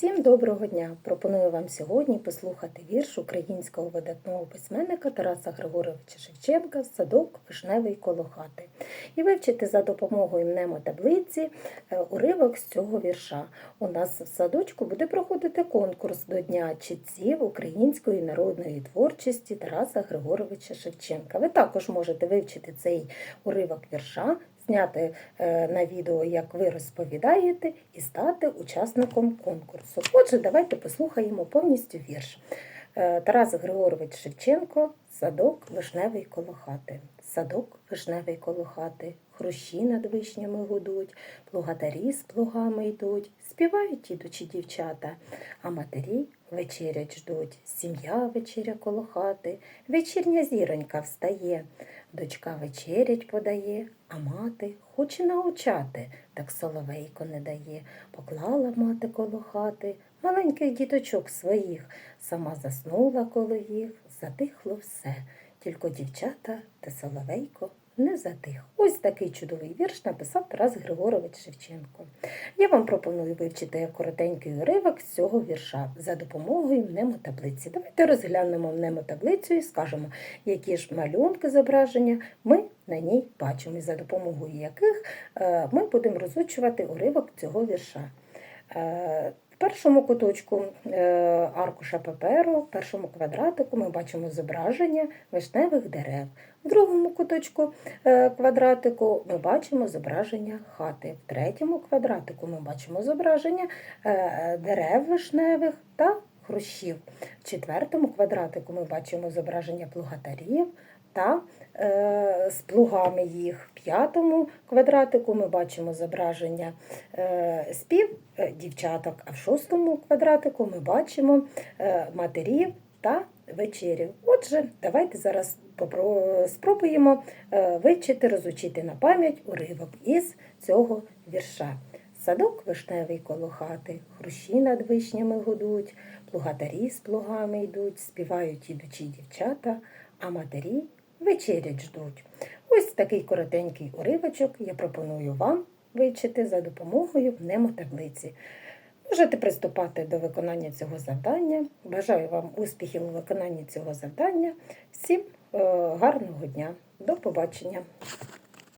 Всім доброго дня! Пропоную вам сьогодні послухати вірш українського видатного письменника Тараса Григоровича Шевченка Садок вишневий коло хати і вивчити за допомогою мнемотаблиці е, уривок з цього вірша. У нас в садочку буде проходити конкурс до Дня читців української народної творчості Тараса Григоровича Шевченка. Ви також можете вивчити цей уривок вірша зняти е, на відео, як ви розповідаєте, і стати учасником конкурсу. Отже, давайте послухаємо повністю вірш. Е, Тарас Григорович Шевченко Садок вишневий коло хати. Садок вишневий коло хати, хрущі над вишнями гудуть, плугатарі з плугами йдуть, співають ідучі дівчата, а матері вечерять ждуть. Сім'я вечеря коло хати, вечірня зіронька встає, дочка вечерять подає, а мати хоче научати, так соловейко не дає. Поклала мати коло хати маленьких діточок своїх, сама заснула коло їх, затихло все. Тільки дівчата та соловейко не затих. Ось такий чудовий вірш написав Тарас Григорович Шевченко. Я вам пропоную вивчити коротенький уривок з цього вірша за допомогою мнемотаблиці. Давайте розглянемо мнемотаблицю і скажемо, які ж малюнки зображення ми на ній бачимо, і за допомогою яких е, ми будемо розучувати уривок цього вірша. Першому куточку е, аркуша паперу, в першому квадратику ми бачимо зображення вишневих дерев. В другому куточку е, квадратику ми бачимо зображення хати. В третьому квадратику ми бачимо зображення е, дерев вишневих та хрущів. В четвертому квадратику ми бачимо зображення плугатарів та е, з плугами їх. В п'ятому квадратику ми бачимо зображення е, спів е, дівчаток, а в шостому квадратику ми бачимо е, матерів та вечерів. Отже, давайте зараз спробуємо е, вивчити, розучити на пам'ять уривок із цього вірша. Садок вишневий коло хати, хрущі над вишнями гудуть, плугатарі з плугами йдуть, співають ідучі дівчата, а матері вечерять ждуть. Ось такий коротенький уривочок я пропоную вам вивчити за допомогою мнемотаблиці. Можете приступати до виконання цього завдання. Бажаю вам успіхів у виконанні цього завдання. Всім е, гарного дня. До побачення!